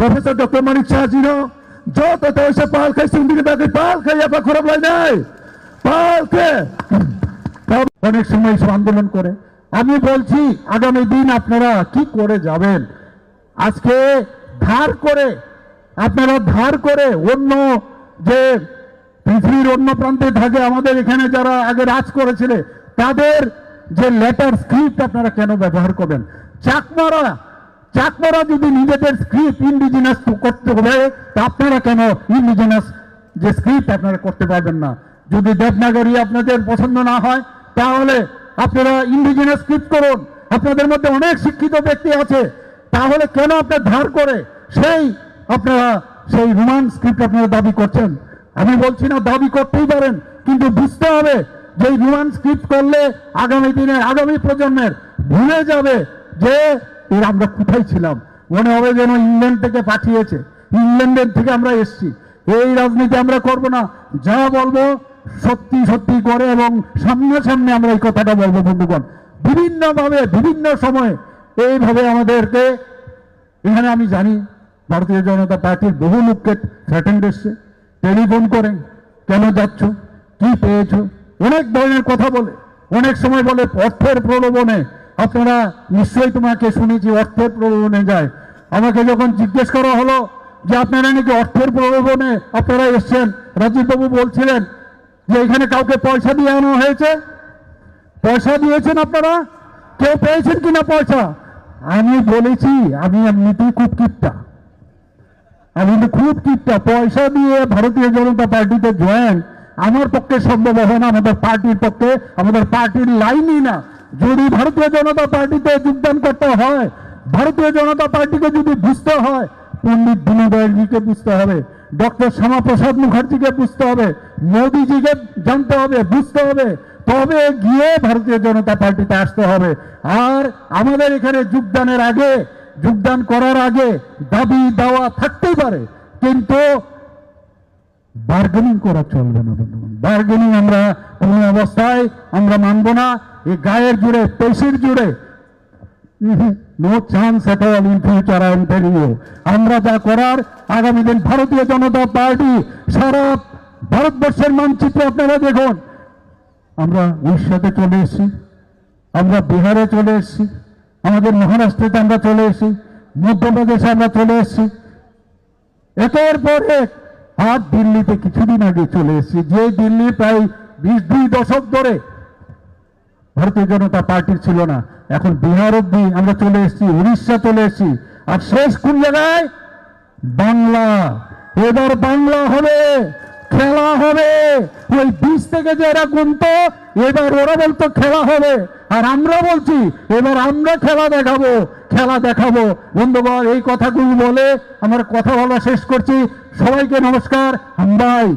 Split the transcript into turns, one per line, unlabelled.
Professor doctor মানিক শাহজিনো যত এসে পাল খাই সিন্দিকে তাকে পাল খাই আপনার খারাপ লাগে নাই পাল খে। অনেক সময় এসব আন্দোলন করে। আমি বলছি, আগামী দিন আপনারা কি করে যাবেন? আজকে ধার করে, আপনারা ধার করে অন্য যে পৃথিবীর অন্য প্রান্তে থাকে, আমাদের এখানে যারা আগে রাজ করেছিল, তাদের যে লেটার স্ক্রিপ্ট আপনারা কেন ব্যবহার করবেন? চাকমারা চাকমারা যদি নিজেদের স্ক্রিপ্ট ইন্ডিজিনাস করতে হবে তা আপনারা কেন ইন্ডিজিনাস যে স্ক্রিপ্ট আপনারা করতে পারবেন না? যদি দেবনাগরী আপনাদের পছন্দ না হয়, তাহলে আপনারা ইন্ডিজিনাস স্ক্রিপ্ট করুন। আপনাদের মধ্যে অনেক শিক্ষিত ব্যক্তি আছে। তাহলে কেন আপনার ধার করে সেই আপনারা সেই রোমান স্ক্রিপ্ট আপনারা দাবি করছেন? আমি বলছি না দাবি করতেই পারেন, কিন্তু বুঝতে হবে যে রোমান স্ক্রিপ্ট করলে আগামী দিনে, আগামী প্রজন্মের ভুলে যাবে যে এর আমরা কোথায় ছিলাম? মনে হবে যেন ইংল্যান্ড থেকে পাঠিয়েছে। ইংল্যান্ডের থেকে আমরা এসছি। এই রাজনীতি আমরা করব না। যা বলব সত্যি সত্যি করে এবং সামনাসামনি আমরা এই কথাটা বলব, বন্ধুগণ। বিভিন্নভাবে, বিভিন্ন সময়ে এইভাবে আমাদেরকে, এখানে আমি জানি ভারতীয় জনতা পার্টির বহু লোককে থ্রেটেন্ড এসছে। টেলিফোন করেন, কেন যাচ্ছ? কি পেয়েছ? অনেক ধরনের কথা বলে। অনেক সময় বলে অর্থের প্রলোভনে আপনারা নিশ্চয়ই তোমাকে শুনেছি অর্থের প্রলোভনে যায়। আমাকে যখন জিজ্ঞেস করা হলো যে আপনারা নাকি অর্থের প্রলোভনে আপনারা এসছেন, রাজীববাবু বলছিলেন যে এখানে কাউকে পয়সা দিয়ে আনা হয়েছে। পয়সা দিয়েছেন আপনারা? কেউ পেয়েছেন কিনা পয়সা? আমি বলেছি, আমি এমনিতেই খুব কিপটা। আমি খুব কিপটা। পয়সা দিয়ে ভারতীয় জনতা পার্টিতে জয়েন আমার পক্ষে সম্ভব হবে না। আমাদের পার্টির পক্ষে, আমাদের পার্টির লাইনই না। যদি ভারতীয় জনতা পার্টিতে যোগদান করতে হয়, ভারতীয় জনতা পার্টিকে যদি বুঝতে হয়, পণ্ডিত দীনদয়ালজিকে বুঝতে হবে, ডক্টর শ্যামাপ্রসাদ মুখার্জিকে বুঝতে হবে, মোদিজিকে জানতে হবে, বুঝতে হবে, তবে গিয়ে ভারতীয় জনতা পার্টিতে আসতে হবে। আর আমাদের এখানে যোগদানের আগে, যোগদান করার আগে দাবি দাওয়া থাকতেই পারে, কিন্তু বার্গেনিং করা চলবে না বন্ধুগণ। বার্গেনিং আমরা কোনো অবস্থায় আমরা মানব না। গায়ের জুড়ে, পেশির জুড়ে। No chance at all in future I am telling you আমরা যা করার, আগামী দিন ভারতীয় জনতা পার্টি, সারা ভারতবর্ষের মানচিত্র আপনারা দেখুন। আমরা উড়িষ্যাতে চলে এসেছি, আমরা বিহারে চলে এসেছি, আমাদের মহারাষ্ট্রেতে আমরা চলে এসেছি, মধ্যপ্রদেশে আমরা চলে এসেছি। একের পর এক, আর দিল্লিতে কিছুদিন আগে চলে এসেছি। যে দিল্লি প্রায় বিশ দুই দশক ধরে ভারতীয় জনতা পার্টির ছিল না। এখন বিহার অব্দি আমরা চলে এসেছি, উড়িষ্যা চলে এসেছি। আর শেষ কোন জায়গায়? বাংলা। এবার বাংলা হবে, খেলা হবে। ওই বিশ থেকে যে এরা গুনতো, এবার ওরা বলতো খেলা হবে। আর আমরা বলছি, এবার আমরা খেলা দেখাবো খেলা দেখাবো। বন্ধুগণ, এই কথাগুলো বলে আমার কথা বলা শেষ করছি। সবাইকে নমস্কার হামবাই